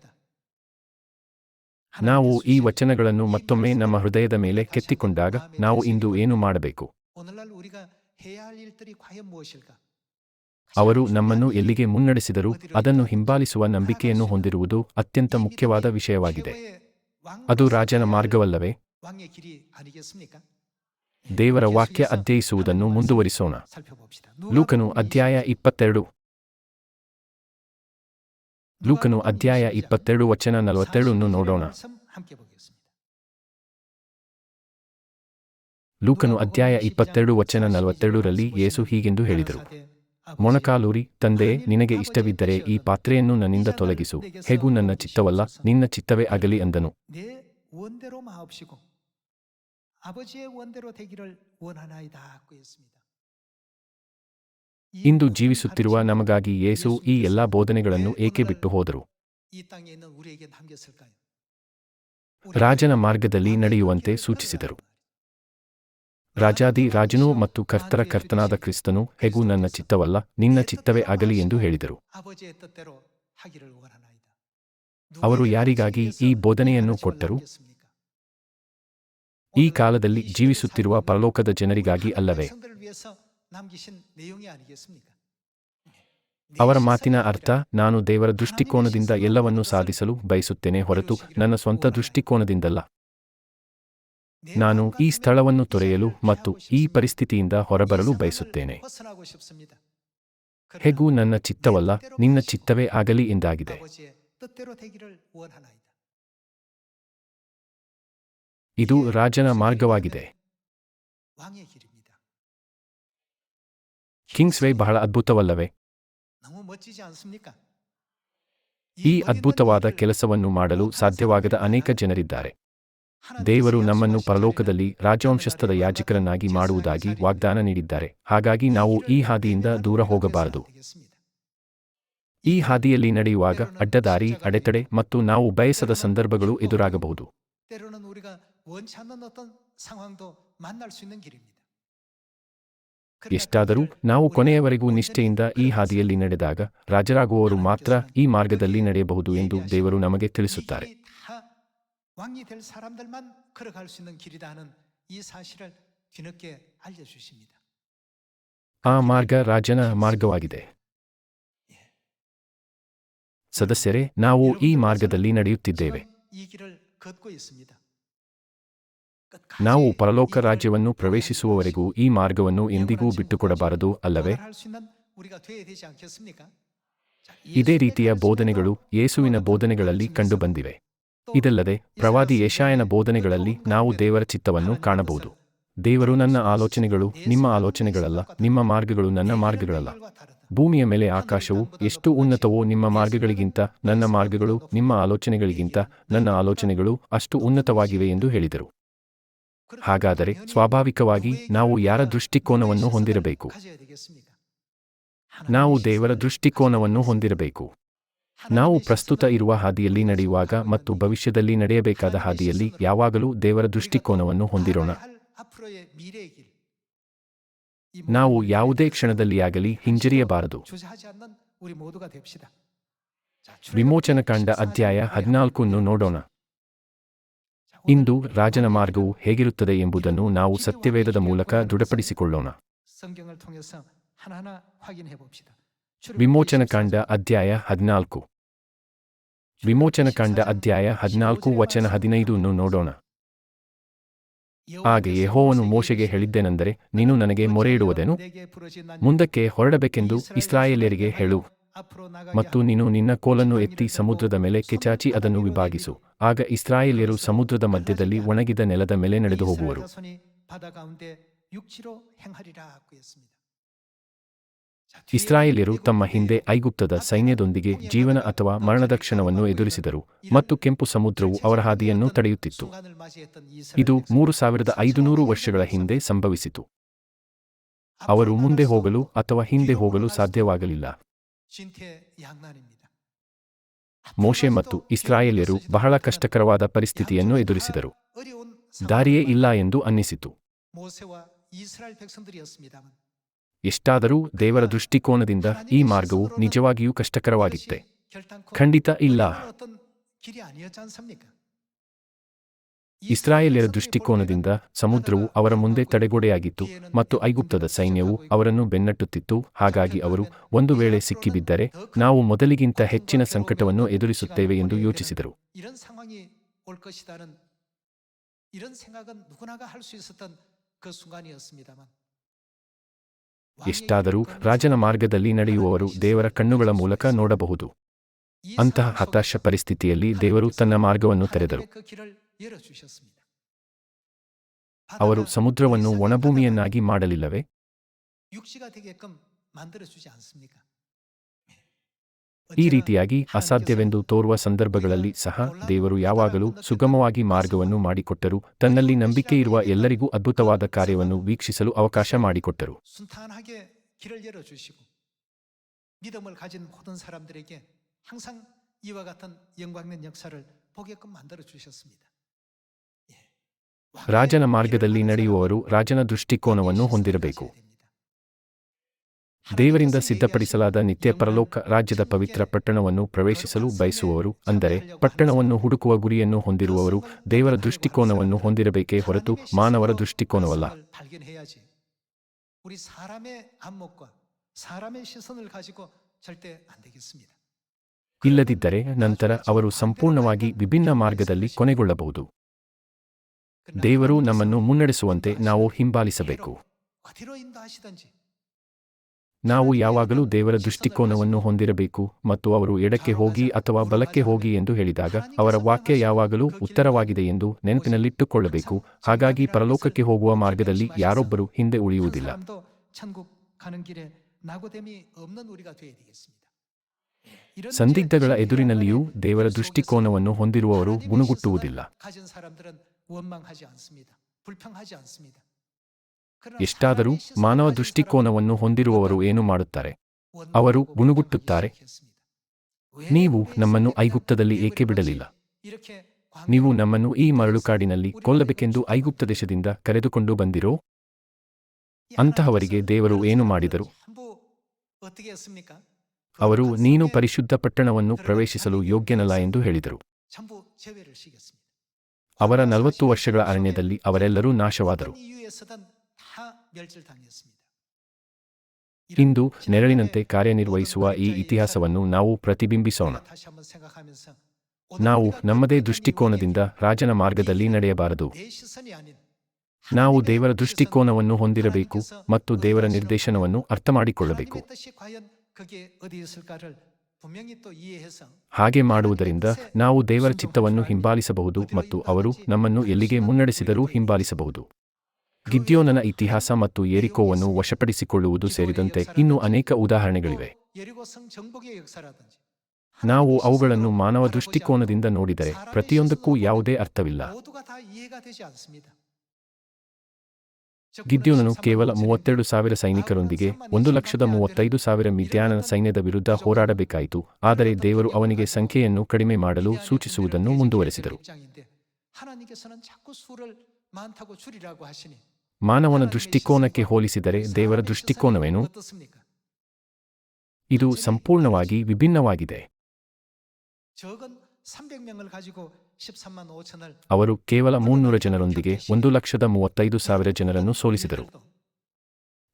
ನಾವು ಈ ವಚನಗಳನ್ನು ಮತ್ತೊಮ್ಮೆ ನಮ್ಮ ಹೃದಯದ ಮೇಲೆ ಕೆತ್ತಿಕೊಂಡಾಗ ನಾವು ಇಂದು ಏನು ಮಾಡಬೇಕು ಅವರು ನಮ್ಮನ್ನು ಎಲ್ಲಿಗೆ ಮುನ್ನಡೆಸಿದರು ಅದನ್ನು ಹಿಂಬಾಲಿಸುವ ನಂಬಿಕೆಯನ್ನು ಹೊಂದಿರುವುದು ಅತ್ಯಂತ ಮುಖ್ಯವಾದ ವಿಷಯವಾಗಿದೆ. ಅದು ರಾಜನ ಮಾರ್ಗವಲ್ಲವೇ? ದೇವರ ವಾಕ್ಯ ಅಧ್ಯಯಿಸುವುದನ್ನು ಮುಂದುವರಿಸೋಣ. ಲೂಕನು ಅಧ್ಯಾಯ ಇಪ್ಪತ್ತೆರಡು. ಲೂಕನು ಅಧ್ಯಾಯ ಇಪ್ಪತ್ತೆರಡು ವಚನ ನಲವತ್ತೆರಡನ್ನು ನೋಡೋಣ. ಲೂಕನು ಅಧ್ಯಾಯ ಇಪ್ಪತ್ತೆರಡು ವಚನ ನಲವತ್ತೆರಡರಲ್ಲಿ ಯೇಸು ಹೀಗೆಂದು ಹೇಳಿದರು. ಮೊಣಕಾಲೂರಿ ತಂದೆಯೇ ನಿನಗೆ ಇಷ್ಟವಿದ್ದರೆ ಈ ಪಾತ್ರೆಯನ್ನು ನನ್ನಿಂದ ತೊಲಗಿಸು. ಹೇಗೂ ನನ್ನ ಚಿತ್ತವಲ್ಲ ನಿನ್ನ ಚಿತ್ತವೇ ಆಗಲಿ ಅಂದನು. ಇಂದು ಜೀವಿಸುತ್ತಿರುವ ನಮಗಾಗಿ ಯೇಸು ಈ ಎಲ್ಲಾ ಬೋಧನೆಗಳನ್ನು ಏಕೆ ಬಿಟ್ಟು ಹೋದರು ರಾಜನ ಮಾರ್ಗದಲ್ಲಿ ನಡೆಯುವಂತೆ ಸೂಚಿಸಿದರು. ರಾಜಾದಿ ರಾಜನೂ ಮತ್ತು ಕರ್ತರ ಕರ್ತನಾದ ಕ್ರಿಸ್ತನು, ಹೇಗೂ ನನ್ನ ಚಿತ್ತವಲ್ಲ, ನಿನ್ನ ಚಿತ್ತವೇ ಆಗಲಿ ಎಂದು ಹೇಳಿದರು. ಅವರು ಯಾರಿಗಾಗಿ ಈ ಬೋಧನೆಯನ್ನು ಕೊಟ್ಟರು? ಈ ಕಾಲದಲ್ಲಿ ಜೀವಿಸುತ್ತಿರುವ ಪರಲೋಕದ ಜನರಿಗಾಗಿ ಅಲ್ಲವೇ? ಅವರ ಮಾತಿನ ಅರ್ಥ, ನಾನು ದೇವರ ದೃಷ್ಟಿಕೋನದಿಂದ ಎಲ್ಲವನ್ನೂ ಸಾಧಿಸಲು ಬಯಸುತ್ತೇನೆ ಹೊರತು ನನ್ನ ಸ್ವಂತ ದೃಷ್ಟಿಕೋನದಿಂದಲ್ಲ. ನಾನು ಈ ಸ್ಥಳವನ್ನು ತೊರೆಯಲು ಮತ್ತು ಈ ಪರಿಸ್ಥಿತಿಯಿಂದ ಹೊರಬರಲು ಬಯಸುತ್ತೇನೆ. ಹೇಗೂ ನನ್ನ ಚಿತ್ತವಲ್ಲ, ನಿನ್ನ ಚಿತ್ತವೇ ಆಗಲಿ ಎಂದಾಗಿದೆ. ಇದು ರಾಜನ ಮಾರ್ಗವಾಗಿದೆ. ಕಿಂಗ್ಸ್ ವೇ ಬಹಳ ಅದ್ಭುತವಲ್ಲವೇ? ಈ ಅದ್ಭುತವಾದ ಕೆಲಸವನ್ನು ಮಾಡಲು ಸಾಧ್ಯವಾಗದ ಅನೇಕ ಜನರಿದ್ದಾರೆ. ದೇವರು ನಮ್ಮನ್ನು ಪರಲೋಕದಲ್ಲಿ ರಾಜವಂಶಸ್ಥದ ಯಾಜಕರನ್ನಾಗಿ ಮಾಡುವುದಾಗಿ ವಾಗ್ದಾನ ನೀಡಿದ್ದಾರೆ. ಹಾಗಾಗಿ ನಾವು ಈ ಹಾದಿಯಿಂದ ದೂರ ಹೋಗಬಾರದು. ಈ ಹಾದಿಯಲ್ಲಿ ನಡೆಯುವಾಗ ಅಡ್ಡದಾರಿ ಅಡೆತಡೆ ಮತ್ತು ನಾವು ಬಯಸದ ಸಂದರ್ಭಗಳು ಎದುರಾಗಬಹುದು. ಎಷ್ಟಾದರೂ ನಾವು ಕೊನೆಯವರೆಗೂ ನಿಷ್ಠೆಯಿಂದ ಈ ಹಾದಿಯಲ್ಲಿ ನಡೆದಾಗ ರಾಜರಾಗುವವರು ಮಾತ್ರ ಈ ಮಾರ್ಗದಲ್ಲಿ ನಡೆಯಬಹುದು ಎಂದು ದೇವರು ನಮಗೆ ತಿಳಿಸುತ್ತಾರೆ. 왕이 될 사람들만 걸어갈 수 있는 길이라는 이 사실을 뒤늦게 알려주십니다. ಆ ಮಾರ್ಗ ರಾಜನ ಮಾರ್ಗವಾಗಿದೆ ಸದಸ್ಯರೇ ನಾವು ಈ ಮಾರ್ಗದಲ್ಲಿ ನಡೆಯುತ್ತಿದ್ದೇವೆ 지금 이 길을 걷고 있습니다. 끝까지 ನಾವು ಪರಲೋಕ 이 길을 ರಾಜ್ಯವನ್ನು ಪ್ರವೇಶಿಸುವವರೆಗೂ ಈ ಮಾರ್ಗವನ್ನು ಎಂದಿಗೂ ಬಿಟ್ಟುಕೊಡಬಾರದು ಅಲ್ಲವೇ 할 수 있는 우리가 돼야 되지 않겠습니까? 자, ಇದೇ 예수님의 ರೀತಿಯ 가르침과 ಬೋಧನೆಗಳು ಯೇಸುವಿನ ಬೋಧನೆಗಳಲ್ಲಿ ಕಂಡುಬಂದಿವೆ ಇದಲ್ಲದೆ ಪ್ರವಾದಿ ಯಶಾಯನ ಬೋಧನೆಗಳಲ್ಲಿ ನಾವು ದೇವರ ಚಿತ್ತವನ್ನು ಕಾಣಬಹುದು. ದೇವರು ನನ್ನ ಆಲೋಚನೆಗಳು ನಿಮ್ಮ ಆಲೋಚನೆಗಳಲ್ಲ ನಿಮ್ಮ ಮಾರ್ಗಗಳು ನನ್ನ ಮಾರ್ಗಗಳಲ್ಲ. ಭೂಮಿಯ ಮೇಲೆ ಆಕಾಶವು ಎಷ್ಟು ಉನ್ನತವೋ ನಿಮ್ಮ ಮಾರ್ಗಗಳಿಗಿಂತ ನನ್ನ ಮಾರ್ಗಗಳು ನಿಮ್ಮ ಆಲೋಚನೆಗಳಿಗಿಂತ ನನ್ನ ಆಲೋಚನೆಗಳು ಅಷ್ಟು ಉನ್ನತವಾಗಿವೆ ಎಂದು ಹೇಳಿದರು. ಹಾಗಾದರೆ ಸ್ವಾಭಾವಿಕವಾಗಿ ನಾವು ಯಾರ ದೃಷ್ಟಿಕೋನವನ್ನು ಹೊಂದಿರಬೇಕು? ನಾವು ದೇವರ ದೃಷ್ಟಿಕೋನವನ್ನು ಹೊಂದಿರಬೇಕು. ನಾವು ಪ್ರಸ್ತುತ ಇರುವ ಹಾದಿಯಲ್ಲಿ ನಡೆಯುವಾಗ ಮತ್ತು ಭವಿಷ್ಯದಲ್ಲಿ ನಡೆಯಬೇಕಾದ ಹಾದಿಯಲ್ಲಿ ಯಾವಾಗಲೂ ದೇವರ ದೃಷ್ಟಿಕೋನವನ್ನು ಹೊಂದಿರೋಣ. ನಾವು ಯಾವುದೇ ಕ್ಷಣದಲ್ಲಿಯಾಗಲಿ ಹಿಂಜರಿಯಬಾರದು. ವಿಮೋಚನಕಾಂಡ ಅಧ್ಯಾಯ ಹದಿನಾಲ್ಕನ್ನು ನೋಡೋಣ. ಇಂದು ರಾಜನ ಮಾರ್ಗವು ಹೇಗಿರುತ್ತದೆ ಎಂಬುದನ್ನು ನಾವು ಸತ್ಯವೇದದ ಮೂಲಕ ದೃಢಪಡಿಸಿಕೊಳ್ಳೋಣ. ವಿಮೋಚನಕಾಂಡ ಅಧ್ಯಾಯ ಹದಿನಾಲ್ಕು. ವಿಮೋಚನಕಾಂಡ ಅಧ್ಯಾಯ ಹದಿನಾಲ್ಕು ವಚನ ಹದಿನೈದನ್ನು ನೋಡೋಣ. ಹಾಗೆ ಯೆಹೋವನು ಮೋಶೆಗೆ ಹೇಳಿದ್ದೇನೆಂದರೆ, ನೀನು ನನಗೆ ಮೊರೆ ಇಡುವುದೇನು ಮುಂದಕ್ಕೆ ಹೊರಡಬೇಕೆಂದು ಇಸ್ರಾಯೇಲ್ಯರಿಗೆ ಹೇಳು. ಮತ್ತು ನೀನು ನಿನ್ನ ಕೋಲನ್ನು ಎತ್ತಿ ಸಮುದ್ರದ ಮೇಲೆ ಕೆಚಾಚಿ ಅದನ್ನು ವಿಭಾಗಿಸು. ಆಗ ಇಸ್ರಾಯೇಲ್ಯರು ಸಮುದ್ರದ ಮಧ್ಯದಲ್ಲಿ ಒಣಗಿದ ನೆಲದ ಮೇಲೆ ನಡೆದು ಹೋಗುವರು ಇಸ್ರಾಯೇಲ್ಯರು ತಮ್ಮ ಹಿಂದೆ ಐಗುಪ್ತದ ಸೈನ್ಯದೊಂದಿಗೆ ಜೀವನ ಅಥವಾ ಮರಣದ ಕ್ಷಣವನ್ನು ಎದುರಿಸಿದರು ಮತ್ತು ಕೆಂಪು ಸಮುದ್ರವು ಅವರ ಹಾದಿಯನ್ನು ತಡೆಯುತ್ತಿತ್ತು. ಇದು ಮೂರು ಸಾವಿರದ ಐದುನೂರು ವರ್ಷಗಳ ಹಿಂದೆ ಸಂಭವಿಸಿತು. ಅವರು ಮುಂದೆ ಹೋಗಲು ಅಥವಾ ಹಿಂದೆ ಹೋಗಲು ಸಾಧ್ಯವಾಗಲಿಲ್ಲ. ಮೋಶೆ ಮತ್ತು ಇಸ್ರಾಯೇಲ್ಯರು ಬಹಳ ಕಷ್ಟಕರವಾದ ಪರಿಸ್ಥಿತಿಯನ್ನು ಎದುರಿಸಿದರು. ದಾರಿಯೇ ಇಲ್ಲ ಎಂದು ಅನ್ನಿಸಿತು. ಎಷ್ಟಾದರೂ ದೇವರ ದೃಷ್ಟಿಕೋನದಿಂದ ಈ ಮಾರ್ಗವು ನಿಜವಾಗಿಯೂ ಕಷ್ಟಕರವಾಗಿತ್ತೆ ಖಂಡಿತ ಇಲ್ಲ ಇಸ್ರಾಯೇಲ್ಯರ ದೃಷ್ಟಿಕೋನದಿಂದ ಸಮುದ್ರವು ಅವರ ಮುಂದೆ ತಡೆಗೋಡೆಯಾಗಿತ್ತು ಮತ್ತು ಐಗುಪ್ತದ ಸೈನ್ಯವು ಅವರನ್ನು ಬೆನ್ನಟ್ಟುತ್ತಿತ್ತು ಹಾಗಾಗಿ ಅವರು ಒಂದು ವೇಳೆ ಸಿಕ್ಕಿಬಿದ್ದರೆ ನಾವು ಮೊದಲಿಗಿಂತ ಹೆಚ್ಚಿನ ಸಂಕಟವನ್ನು ಎದುರಿಸುತ್ತೇವೆ ಎಂದು ಯೋಚಿಸಿದರು ಎಷ್ಟಾದರೂ ರಾಜನ ಮಾರ್ಗದಲ್ಲಿ ನಡೆಯುವವರು ದೇವರ ಕಣ್ಣುಗಳ ಮೂಲಕ ನೋಡಬಹುದು. ಅಂತಹ ಹತಾಶ ಪರಿಸ್ಥಿತಿಯಲ್ಲಿ ದೇವರು ತನ್ನ ಮಾರ್ಗವನ್ನು ತೆರೆದರು. ಅವರು ಸಮುದ್ರವನ್ನು ಒಣಭೂಮಿಯನ್ನಾಗಿ ಮಾಡಲಿಲ್ಲವೇ? ಈ ರೀತಿಯಾಗಿ ಅಸಾಧ್ಯವೆಂದು ತೋರುವ ಸಂದರ್ಭಗಳಲ್ಲಿ ಸಹ ದೇವರು ಯಾವಾಗಲೂ ಸುಗಮವಾಗಿ ಮಾರ್ಗವನ್ನು ಮಾಡಿಕೊಟ್ಟರು ತನ್ನಲ್ಲಿ ನಂಬಿಕೆ ಇರುವ ಎಲ್ಲರಿಗೂ ಅದ್ಭುತವಾದ ಕಾರ್ಯವನ್ನು ವೀಕ್ಷಿಸಲು ಅವಕಾಶ ಮಾಡಿಕೊಟ್ಟರು. ರಾಜನ ಮಾರ್ಗದಲ್ಲಿ ನಡೆಯುವವರು ರಾಜನ ದೃಷ್ಟಿಕೋನವನ್ನು ಹೊಂದಿರಬೇಕು. ದೇವರಿಂದ ಸಿದ್ಧಪಡಿಸಲಾದ ನಿತ್ಯ ಪರಲೋಕ ರಾಜ್ಯದ ಪವಿತ್ರ ಪಟ್ಟಣವನ್ನು ಪ್ರವೇಶಿಸಲು ಬಯಸುವವರು ಅಂದರೆ ಪಟ್ಟಣವನ್ನು ಹುಡುಕುವ ಗುರಿಯನ್ನು ಹೊಂದಿರುವವರು ದೇವರ ದೃಷ್ಟಿಕೋನವನ್ನು ಹೊಂದಿರಬೇಕೇ ಹೊರತು ಮಾನವರ ದೃಷ್ಟಿಕೋನವಲ್ಲ. ಇಲ್ಲದಿದ್ದರೆ ನಂತರ ಅವರು ಸಂಪೂರ್ಣವಾಗಿ ವಿಭಿನ್ನ ಮಾರ್ಗದಲ್ಲಿ ಕೊನೆಗೊಳ್ಳಬಹುದು. ದೇವರು ನಮ್ಮನ್ನು ಮುನ್ನಡೆಸುವಂತೆ ನಾವು ಹಿಂಬಾಲಿಸಬೇಕು. ನಾವು ಯಾವಾಗಲೂ ದೇವರ ದೃಷ್ಟಿಕೋನವನ್ನು ಹೊಂದಿರಬೇಕು ಮತ್ತು ಅವರು ಎಡಕ್ಕೆ ಹೋಗಿ ಅಥವಾ ಬಲಕ್ಕೆ ಹೋಗಿ ಎಂದು ಹೇಳಿದಾಗ ಅವರ ವಾಕ್ಯ ಯಾವಾಗಲೂ ಉತ್ತರವಾಗಿದೆ ಎಂದು ನೆನಪಿನಲ್ಲಿಟ್ಟುಕೊಳ್ಳಬೇಕು. ಹಾಗಾಗಿ ಪರಲೋಕಕ್ಕೆ ಹೋಗುವ ಮಾರ್ಗದಲ್ಲಿ ಯಾರೊಬ್ಬರು ಹಿಂದೆ ಉಳಿಯುವುದಿಲ್ಲ. ಸಂದಿಗ್ಧಗಳ ಎದುರಿನಲ್ಲಿಯೂ ದೇವರ ದೃಷ್ಟಿಕೋನವನ್ನು ಹೊಂದಿರುವವರು ಗುಣುಗುಟ್ಟುವುದಿಲ್ಲ. 불평하지 않습니다. ಎಷ್ಟಾದರೂ ಮಾನವ ದೃಷ್ಟಿಕೋನವನ್ನು ಹೊಂದಿರುವವರು ಏನು ಮಾಡುತ್ತಾರೆ? ಅವರು ಗುಣುಗುಟ್ಟುತ್ತಾರೆ? ನೀವು ನಮ್ಮನ್ನು ಐಗುಪ್ತದಲ್ಲಿ ಏಕೆ ಬಿಡಲಿಲ್ಲ? ನೀವು ನಮ್ಮನ್ನು ಈ ಮರಳುಕಾಡಿನಲ್ಲಿ ಕೊಲ್ಲಬೇಕೆಂದು ಐಗುಪ್ತ ದೇಶದಿಂದ ಕರೆದುಕೊಂಡು ಬಂದಿರೋ? ಅಂತಹವರಿಗೆ ದೇವರು ಏನು ಮಾಡಿದರು? ಅವರು ನೀನು ಪರಿಶುದ್ಧ ಪಟ್ಟಣವನ್ನು ಪ್ರವೇಶಿಸಲು ಯೋಗ್ಯನಲ್ಲ ಎಂದು ಹೇಳಿದರು. ಅವರ ನಲವತ್ತು ವರ್ಷಗಳ ಅರಣ್ಯದಲ್ಲಿ ಅವರೆಲ್ಲರೂ ನಾಶವಾದರು. ಇಂದು ನೆರಳಿನಂತೆ ಕಾರ್ಯನಿರ್ವಹಿಸುವ ಈ ಇತಿಹಾಸವನ್ನು ನಾವು ಪ್ರತಿಬಿಂಬಿಸೋಣ ನಾವು ನಮ್ಮದೇ ದೃಷ್ಟಿಕೋನದಿಂದ ರಾಜನ ಮಾರ್ಗದಲ್ಲಿ ನಡೆಯಬಾರದು ನಾವು ದೇವರ ದೃಷ್ಟಿಕೋನವನ್ನು ಹೊಂದಿರಬೇಕು ಮತ್ತು ದೇವರ ನಿರ್ದೇಶನವನ್ನು ಅರ್ಥಮಾಡಿಕೊಳ್ಳಬೇಕು ಹಾಗೆ ಮಾಡುವುದರಿಂದ ನಾವು ದೇವರ ಚಿತ್ತವನ್ನು ಹಿಂಬಾಲಿಸಬಹುದು ಮತ್ತು ಅವರು ನಮ್ಮನ್ನು ಎಲ್ಲಿಗೆ ಮುನ್ನಡೆಸಿದರೂ ಹಿಂಬಾಲಿಸಬಹುದು ಗಿದ್ಯೋನನ ಇತಿಹಾಸ ಮತ್ತು ಏರಿಕೋವನ್ನು ವಶಪಡಿಸಿಕೊಳ್ಳುವುದು ಸೇರಿದಂತೆ ಇನ್ನೂ ಅನೇಕ ಉದಾಹರಣೆಗಳಿವೆ. ನಾವು ಅವುಗಳನ್ನು ಮಾನವ ದೃಷ್ಟಿಕೋನದಿಂದ ನೋಡಿದರೆ ಪ್ರತಿಯೊಂದಕ್ಕೂ ಯಾವುದೇ ಅರ್ಥವಿಲ್ಲ. ಗಿದ್ಯೋನನು ಕೇವಲ ಮೂವತ್ತೆರಡು ಸಾವಿರ ಸೈನಿಕರೊಂದಿಗೆ ಒಂದು ಲಕ್ಷದ ಮೂವತ್ತೈದು ಸಾವಿರ ಮಿದ್ಯಾನನ ಸೈನ್ಯದ ವಿರುದ್ಧ ಹೋರಾಡಬೇಕಾಯಿತು, ಆದರೆ ದೇವರು ಅವನಿಗೆ ಸಂಖ್ಯೆಯನ್ನು ಕಡಿಮೆ ಮಾಡಲು ಸೂಚಿಸುವುದನ್ನು ಮುಂದುವರೆಸಿದರು. ಮಾನವನ ದೃಷ್ಟಿಕೋನಕ್ಕೆ ಹೋಲಿಸಿದರೆ ದೇವರ ದೃಷ್ಟಿಕೋನವೇನು? ಇದು ಸಂಪೂರ್ಣವಾಗಿ ವಿಭಿನ್ನವಾಗಿದೆ. ಅವರು ಕೇವಲ ಮೂನ್ನೂರ ಜನರೊಂದಿಗೆ ಒಂದು ಲಕ್ಷದ ಮೂವತ್ತೈದು ಸಾವಿರ ಜನರನ್ನು ಸೋಲಿಸಿದರು.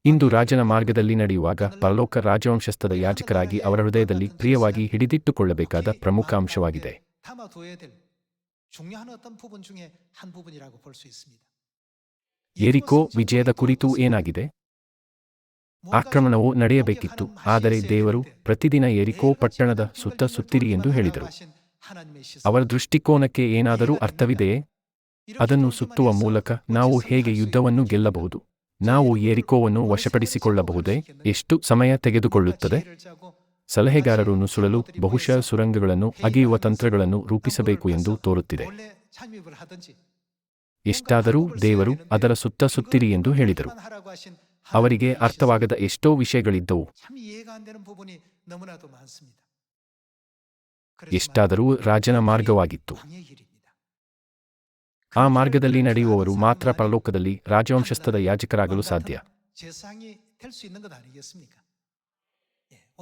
ಇಂದು ರಾಜನ ಮಾರ್ಗದಲ್ಲಿ ನಡೆಯುವಾಗ ಪರಲೋಕ ರಾಜವಂಶಸ್ಥದ ಯಾಜಕರಾಗಿ ಅವರ ಹೃದಯದಲ್ಲಿ ಪ್ರಿಯವಾಗಿ ಹಿಡಿದಿಟ್ಟುಕೊಳ್ಳಬೇಕಾದ ಪ್ರಮುಖ ಅಂಶವಾಗಿದೆ. ಎರಿಕೋ ವಿಜಯದ ಕುರಿತು ಏನಾಗಿದೆ? ಆಕ್ರಮಣವು ನಡೆಯಬೇಕಿತ್ತು, ಆದರೆ ದೇವರು ಪ್ರತಿದಿನ ಎರಿಕೋ ಪಟ್ಟಣದ ಸುತ್ತ ಸುತ್ತಿರಿ ಎಂದು ಹೇಳಿದರು. ಅವರ ದೃಷ್ಟಿಕೋನಕ್ಕೆ ಏನಾದರೂ ಅರ್ಥವಿದೆಯೇ? ಅದನ್ನು ಸುತ್ತುವ ಮೂಲಕ ನಾವು ಹೇಗೆ ಯುದ್ಧವನ್ನು ಗೆಲ್ಲಬಹುದು? ನಾವು ಏರಿಕೋವನ್ನು ವಶಪಡಿಸಿಕೊಳ್ಳಬಹುದೇ? ಎಷ್ಟು ಸಮಯ ತೆಗೆದುಕೊಳ್ಳುತ್ತದೆ? ಸಲಹೆಗಾರರು ನುಸುಳಲು ಬಹುಶಃ ಸುರಂಗಗಳನ್ನು, ಅಗೆಯುವ ತಂತ್ರಗಳನ್ನು ರೂಪಿಸಬೇಕು ಎಂದು ತೋರುತ್ತಿದೆ. ಎಷ್ಟಾದರೂ ದೇವರು ಅದರ ಸುತ್ತ ಸುತ್ತಿರಿ ಎಂದು ಹೇಳಿದರು. ಅವರಿಗೆ ಅರ್ಥವಾಗದ ಎಷ್ಟೋ ವಿಷಯಗಳಿದ್ದವು. ಎಷ್ಟಾದರೂ ರಾಜನ ಮಾರ್ಗವಾಗಿತ್ತು. ಆ ಮಾರ್ಗದಲ್ಲಿ ನಡೆಯುವವರು ಮಾತ್ರ ಪರಲೋಕದಲ್ಲಿ ರಾಜವಂಶಸ್ಥದ ಯಾಜಕರಾಗಲು ಸಾಧ್ಯ.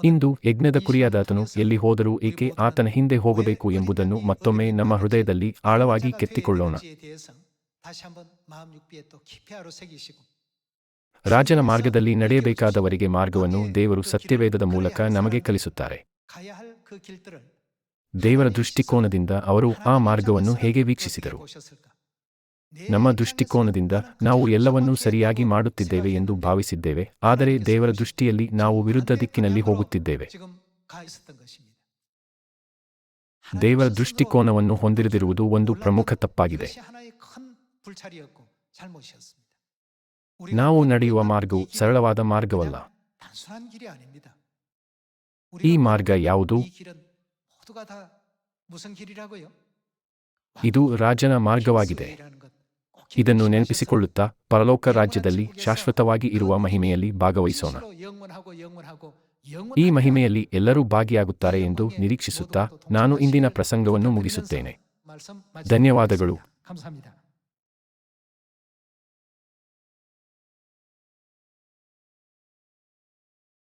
ಇಂದು ಯಜ್ಞದ ಕುರಿಯಾದಾತನು ಎಲ್ಲಿ ಹೋದರೂ ಏಕೆ ಆತನ ಹಿಂದೆ ಹೋಗಬೇಕು ಎಂಬುದನ್ನು ಮತ್ತೊಮ್ಮೆ ನಮ್ಮ ಹೃದಯದಲ್ಲಿ ಆಳವಾಗಿ ಕೆತ್ತಿಕೊಳ್ಳೋಣ. ರಾಜನ ಮಾರ್ಗದಲ್ಲಿ ನಡೆಯಬೇಕಾದವರಿಗೆ ಮಾರ್ಗವನ್ನು ದೇವರು ಸತ್ಯವೇದದ ಮೂಲಕ ನಮಗೆ ಕಲಿಸುತ್ತಾರೆ. ದೇವರ ದೃಷ್ಟಿಕೋನದಿಂದ ಅವರು ಆ ಮಾರ್ಗವನ್ನು ಹೇಗೆ ವೀಕ್ಷಿಸಿದರು? ನಮ್ಮ ದೃಷ್ಟಿಕೋನದಿಂದ ನಾವು ಎಲ್ಲವನ್ನೂ ಸರಿಯಾಗಿ ಮಾಡುತ್ತಿದ್ದೇವೆ ಎಂದು ಭಾವಿಸಿದ್ದೇವೆ. ಆದರೆ ದೇವರ ದೃಷ್ಟಿಯಲ್ಲಿ ನಾವು ವಿರುದ್ಧ ದಿಕ್ಕಿನಲ್ಲಿ ಹೋಗುತ್ತಿದ್ದೇವೆ. ದೇವರ ದೃಷ್ಟಿಕೋನವನ್ನು ಹೊಂದಿರದಿರುವುದು ಒಂದು ಪ್ರಮುಖ ತಪ್ಪಾಗಿದೆ. ನಾವು ನಡೆಯುವ ಮಾರ್ಗವು ಸರಳವಾದ ಮಾರ್ಗವಲ್ಲ ಈ ಮಾರ್ಗ ಯಾವುದು ಇದು ರಾಜನ ಮಾರ್ಗವಾಗಿದೆ ಇದನ್ನು ನೆನಪಿಸಿಕೊಳ್ಳುತ್ತಾ ಪರಲೋಕ ರಾಜ್ಯದಲ್ಲಿ ಶಾಶ್ವತವಾಗಿ ಇರುವ ಮಹಿಮೆಯಲ್ಲಿ ಭಾಗವಹಿಸೋಣ ಈ ಮಹಿಮೆಯಲ್ಲಿ ಎಲ್ಲರೂ ಭಾಗಿಯಾಗುತ್ತಾರೆ ಎಂದು ನಿರೀಕ್ಷಿಸುತ್ತಾ ನಾನು ಇಂದಿನ ಪ್ರಸಂಗವನ್ನು ಮುಗಿಸುತ್ತೇನೆ ಧನ್ಯವಾದಗಳು